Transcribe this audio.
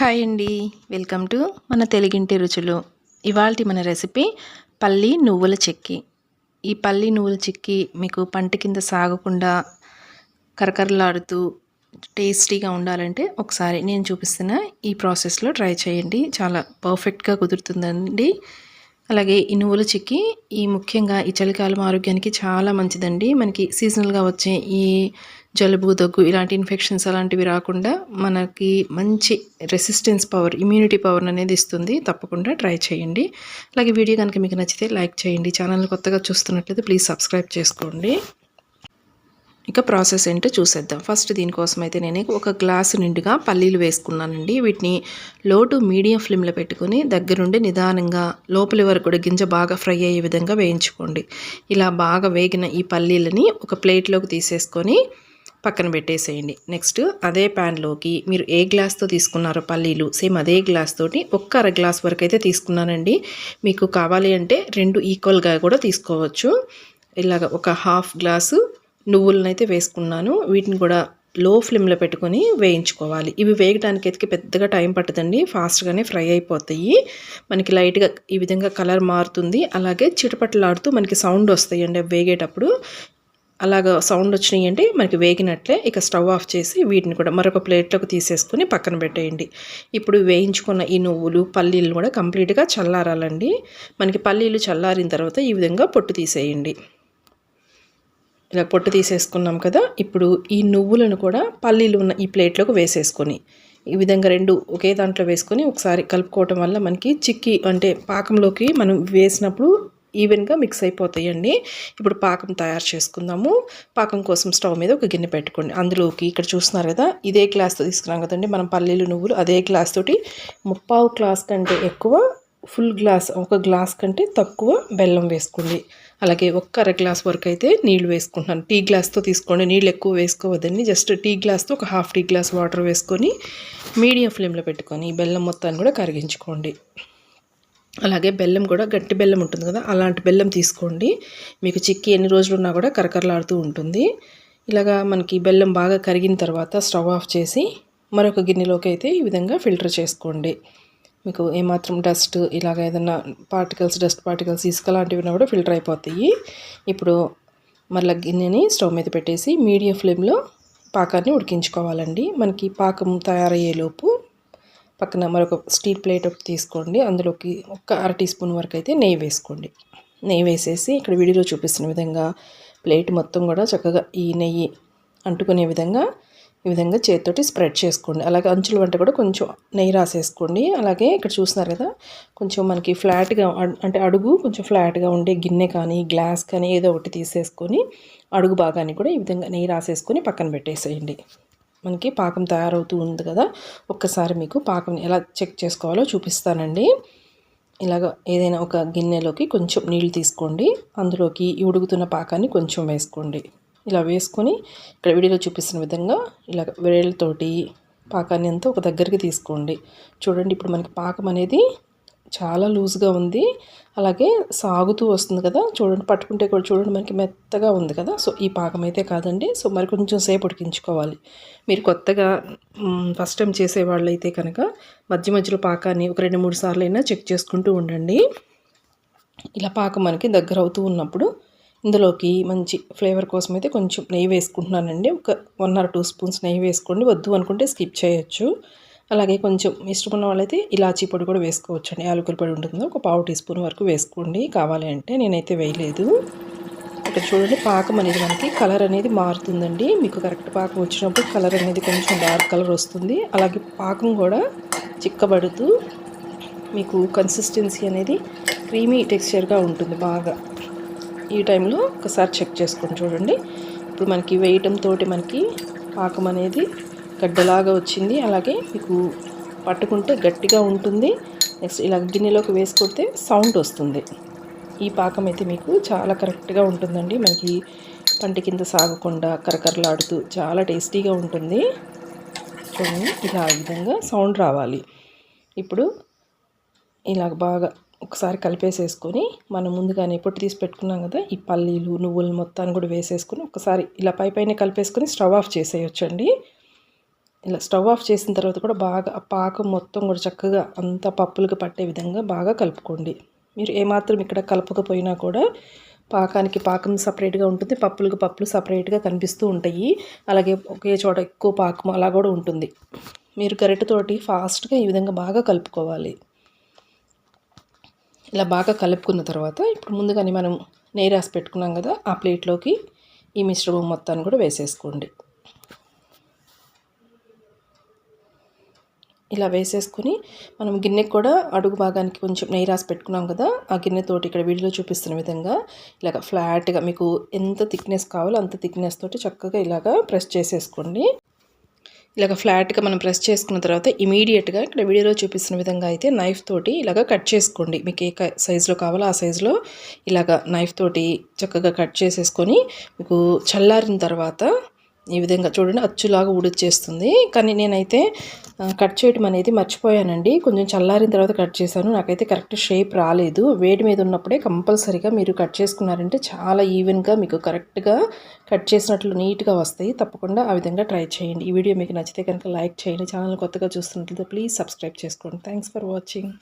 Hi అండి. Welcome to మన తెలుగింటి రుచులు. ఇవాళ మన రెసిపీ పల్లి నువ్వుల చిక్కి. ఈ పల్లి నువ్వుల చిక్కి మీకు పంట కింద సాగకుండా కరకరలాడుతూ టేస్టీగా ఉండాలంటే ఒకసారి నేను చూపిస్తున్న ఈ ప్రాసెస్లో ట్రై చేయండి. చాలా పర్ఫెక్ట్గా కుదురుతుందండి. అలాగే ఈ నువ్వుల చిక్కి ఈ ముఖ్యంగా ఈ చలికాలం ఆరోగ్యానికి చాలా మంచిదండి. మనకి సీజనల్గా వచ్చే ఈ జలుబు దగ్గు ఇలాంటి ఇన్ఫెక్షన్స్ అలాంటివి రాకుండా మనకి మంచి రెసిస్టెన్స్ పవర్ ఇమ్యూనిటీ పవర్ అనేది ఇస్తుంది. తప్పకుండా ట్రై చేయండి. అలాగే వీడియో కనుక మీకు నచ్చితే లైక్ చేయండి. ఛానల్ కొత్తగా చూస్తున్నట్లయితే ప్లీజ్ సబ్స్క్రైబ్ చేసుకోండి. ఇక ప్రాసెస్ ఏంటో చూసేద్దాం. ఫస్ట్ దీనికోసం అయితే నేను ఒక గ్లాసు నిండుగా పల్లీలు వేసుకున్నానండి. వీటిని లో టు మీడియం ఫ్లేమ్లో పెట్టుకొని దగ్గరుండి నిదానంగా లోపలి వరకు కూడా గింజ బాగా ఫ్రై అయ్యే విధంగా వేయించుకోండి. ఇలా బాగా వేగిన ఈ పల్లీలని ఒక ప్లేట్లోకి తీసేసుకొని పక్కన పెట్టేసేయండి. నెక్స్ట్ అదే ప్యాన్లోకి మీరు ఏ గ్లాస్తో తీసుకున్నారో పల్లీలు సేమ్ అదే గ్లాస్ తోటి ఒక్క అర గ్లాస్ వరకు అయితే తీసుకున్నానండి. మీకు కావాలి అంటే రెండు ఈక్వల్గా కూడా తీసుకోవచ్చు. ఇలాగ ఒక హాఫ్ గ్లాసు నువ్వులనైతే వేసుకున్నాను. వీటిని కూడా లో ఫ్లేమ్లో పెట్టుకొని వేయించుకోవాలి. ఇవి వేయడానికి అయితే పెద్దగా టైం పట్టదండి. ఫాస్ట్గానే ఫ్రై అయిపోతాయి. మనకి లైట్గా ఈ విధంగా కలర్ మారుతుంది. అలాగే చిటపట్లాడుతూ మనకి సౌండ్ వస్తాయండి వేగేటప్పుడు. అలాగ సౌండ్ వచ్చినాయి అంటే మనకి వేగినట్లే ఇక స్టవ్ ఆఫ్ చేసి వీటిని కూడా మరొక ప్లేట్లోకి తీసేసుకొని పక్కన పెట్టేయండి. ఇప్పుడు వేయించుకున్న ఈ నువ్వులు పల్లీలు కూడా కంప్లీట్గా చల్లారాలండి. మనకి పల్లీలు చల్లారిన తర్వాత ఈ విధంగా పొట్టు తీసేయండి. ఇలా పొట్టు తీసేసుకున్నాం కదా ఇప్పుడు ఈ నువ్వులను కూడా పల్లీలు ఉన్న ఈ ప్లేట్లోకి వేసేసుకొని ఈ విధంగా రెండు ఒకే దాంట్లో వేసుకొని ఒకసారి కలుపుకోవటం వల్ల మనకి చిక్కి అంటే పాకంలోకి మనం వేసినప్పుడు ఈవెన్గా మిక్స్ అయిపోతాయండి. ఇప్పుడు పాకం తయారు చేసుకుందాము. పాకం కోసం స్టవ్ మీద ఒక గిన్నె పెట్టుకోండి. అందులోకి ఇక్కడ చూస్తున్నారు కదా ఇదే గ్లాస్తో తీసుకున్నాం కదండి. మనం పల్లీలు నువ్వులు అదే గ్లాస్ తోటి ముప్పావు గ్లాస్ కంటే ఎక్కువ ఫుల్ గ్లాస్ ఒక గ్లాస్ కంటే తక్కువ బెల్లం వేసుకోండి. అలాగే ఒక్క అర గ్లాస్ వరకు అయితే నీళ్ళు వేసుకుంటున్నాను. టీ గ్లాస్తో తీసుకోండి. నీళ్ళు ఎక్కువ వేసుకోవద్దండి. జస్ట్ టీ గ్లాస్తో ఒక హాఫ్ టీ గ్లాస్ వాటర్ వేసుకొని మీడియం ఫ్లేమ్లో పెట్టుకొని బెల్లం మొత్తాన్ని కూడా కరిగించుకోండి. అలాగే బెల్లం కూడా గట్టి బెల్లం ఉంటుంది కదా అలాంటి బెల్లం తీసుకోండి. మీకు చిక్కి ఎన్ని రోజులు ఉన్నా కూడా కరకరలాడుతూ ఉంటుంది. ఇలాగా మనకి బెల్లం బాగా కరిగిన తర్వాత స్టవ్ ఆఫ్ చేసి మరొక గిన్నెలోకి అయితే ఈ విధంగా ఫిల్టర్ చేసుకోండి. మీకు ఏమాత్రం డస్ట్ ఇలాగ ఏదైనా పార్టికల్స్ డస్ట్ పార్టికల్స్ ఇసుక లాంటివి కూడా ఫిల్టర్ అయిపోతాయి. ఇప్పుడు మళ్ళీ గిన్నెని స్టవ్ మీద పెట్టేసి మీడియం ఫ్లేమ్లో పాకాన్ని ఉడికించుకోవాలండి. మనకి పాకం తయారయ్యేలోపు పక్కన మరొక స్టీల్ ప్లేట్ ఒకటి తీసుకోండి. అందులోకి ఒక అర టీ స్పూన్ వరకు అయితే నెయ్యి వేసుకోండి. నెయ్యి వేసేసి ఇక్కడ వీడియోలో చూపిస్తున్న విధంగా ప్లేట్ మొత్తం కూడా చక్కగా ఈ నెయ్యి అంటుకునే విధంగా ఈ విధంగా చేతితోటి స్ప్రెడ్ చేసుకోండి. అలాగే అంచుల వంట కూడా కొంచెం నెయ్యి రాసేసుకోండి. అలాగే ఇక్కడ చూస్తున్నారు కదా కొంచెం మనకి ఫ్లాట్గా అంటే అడుగు కొంచెం ఫ్లాట్గా ఉండే గిన్నె కానీ గ్లాస్ కానీ ఏదో ఒకటి తీసేసుకొని అడుగు భాగాన్ని కూడా ఈ విధంగా నెయ్యి రాసేసుకొని పక్కన పెట్టేసేయండి. మనకి పాకం తయారవుతూ ఉంది కదా. ఒక్కసారి మీకు పాకం ఎలా చెక్ చేసుకోవాలో చూపిస్తానండి. ఇలాగ ఏదైనా ఒక గిన్నెలోకి కొంచెం నీళ్ళు తీసుకోండి. అందులోకి ఉడుగుతున్న పాకాన్ని కొంచెం వేసుకోండి. ఇలా వేసుకొని ఇక్కడ వీడియోలో చూపిస్తున్న విధంగా ఇలా వేళ్ళతోటి పాకాన్ని అంతా ఒక దగ్గరికి తీసుకోండి. చూడండి ఇప్పుడు మనకి పాకం అనేది చాలా లూజ్గా ఉంది. అలాగే సాగుతూ వస్తుంది కదా. చూడండి పట్టుకుంటే కూడా చూడండి మనకి మెత్తగా ఉంది కదా. సో ఈ పాకం అయితే కాదండి. సో మరి కొంచెం సేపు ఉడికించుకోవాలి. మీరు కొత్తగా ఫస్ట్ టైం చేసేవాళ్ళు అయితే కనుక మధ్య మధ్యలో పాకాన్ని ఒక రెండు మూడు సార్లు అయినా చెక్ చేసుకుంటూ ఉండండి. ఇలా పాకం మనకి దగ్గర అవుతూ ఉన్నప్పుడు ఇందులోకి మంచి ఫ్లేవర్ కోసం అయితే కొంచెం నెయ్యి వేసుకుంటున్నానండి. ఒక వన్ ఆర్ టూ స్పూన్స్ నెయ్యి వేసుకోండి. వద్దు అనుకుంటే స్కిప్ చేయొచ్చు. అలాగే కొంచెం ఇష్టమున్న వాళ్ళైతే ఇలాచీ పొడి కూడా వేసుకోవచ్చు అండి యాలకుల పొడి ఉంటుంది ఒక పావు టీ స్పూన్ వరకు వేసుకోండి. కావాలి అంటే నేనైతే వేయలేదు. ఇక్కడ చూడండి పాకం అనేది మనకి కలర్ అనేది మారుతుందండి. మీకు కరెక్ట్ పాకం వచ్చినప్పుడు కలర్ అనేది కొంచెం డార్క్ కలర్ వస్తుంది. అలాగే పాకం కూడా చిక్కబడుతూ మీకు కన్సిస్టెన్సీ అనేది క్రీమీ టెక్స్చర్గా ఉంటుంది బాగా. ఈ టైంలో ఒకసారి చెక్ చేసుకొని చూడండి. ఇప్పుడు మనకి వేయటంతో మనకి పాకం అనేది గడ్డలాగా వచ్చింది. అలాగే మీకు పట్టుకుంటే గట్టిగా ఉంటుంది. నెక్స్ట్ ఇలా గిన్నెలోకి వేసుకుంటే సౌండ్ వస్తుంది. ఈ పాకం అయితే మీకు చాలా కరెక్ట్గా ఉంటుందండి. మనకి పంటి కింద సాగకుండా కరకరలాడుతూ చాలా టేస్టీగా ఉంటుంది. చూడండి ఇలా విధంగా సౌండ్ రావాలి. ఇప్పుడు ఇలా బాగా ఒకసారి కలిపేసేసుకొని మనం ముందుగానే పొట్టు తీసి పెట్టుకున్నాం కదా ఈ పల్లీలు నువ్వులు మొత్తాన్ని కూడా వేసేసుకొని ఒకసారి ఇలా పై పైన కలిపేసుకొని స్టవ్ ఆఫ్ చేసేయొచ్చండి. ఇలా స్టవ్ ఆఫ్ చేసిన తర్వాత కూడా బాగా పాకం మొత్తం కూడా చక్కగా అంత పప్పులకు పట్టే విధంగా బాగా కలుపుకోండి. మీరు ఏమాత్రం ఇక్కడ కలపకపోయినా కూడా పాకానికి పాకం సపరేట్గా ఉంటుంది పప్పులకు పప్పులు సపరేట్గా కనిపిస్తూ ఉంటాయి. అలాగే ఒకే చోట ఎక్కువ పాకం అలా కూడా ఉంటుంది. మీరు గరిటతోటి ఫాస్ట్గా ఈ విధంగా బాగా కలుపుకోవాలి. ఇలా బాగా కలుపుకున్న తర్వాత ఇప్పుడు ముందుగానే మనం నెయ్యి రాసి పెట్టుకున్నాం కదా ఆ ప్లేట్లోకి ఈ మిశ్రమం మొత్తాన్ని కూడా వేసేసుకోండి. ఇలా వేసేసుకొని మనం గిన్నెకి కూడా అడుగు భాగానికి కొంచెం నెయ్యి రాసి పెట్టుకున్నాం కదా ఆ గిన్నెతోటి ఇక్కడ వీడియోలో చూపిస్తున్న విధంగా ఇలాగ ఫ్లాట్గా మీకు ఎంత థిక్నెస్ కావాలో అంత థిక్నెస్ తోటి చక్కగా ఇలాగ ప్రెస్ చేసేసుకోండి. ఇలాగ ఫ్లాట్గా మనం ప్రెస్ చేసుకున్న తర్వాత ఇమీడియట్గా ఇక్కడ వీడియోలో చూపిస్తున్న విధంగా అయితే నైఫ్ తోటి ఇలాగ కట్ చేసుకోండి. మీకు ఏ సైజులో కావాలో ఆ సైజులో ఇలాగ నైఫ్ తోటి చక్కగా కట్ చేసేసుకొని మీకు చల్లారిన తర్వాత ఈ విధంగా చూడండి అచ్చులాగా ఉడిచేస్తుంది కానీ నేనైతే కట్ చేయడం అనేది మర్చిపోయానండి. కొంచెం చల్లారిన తర్వాత కట్ చేశాను. నాకైతే కరెక్ట్ షేప్ రాలేదు. వేడి మీద ఉన్నప్పుడే కంపల్సరీగా మీరు కట్ చేసుకున్నారంటే చాలా ఈవెన్గా మీకు కరెక్ట్గా కట్ చేసినట్లు నీట్గా వస్తాయి. తప్పకుండా ఆ విధంగా ట్రై చేయండి. ఈ వీడియో మీకు నచ్చితే కనుక లైక్ చేయండి. ఛానల్ కొత్తగా చూస్తున్నట్లయితే ప్లీజ్ సబ్స్క్రైబ్ చేసుకోండి. Thanks for watching.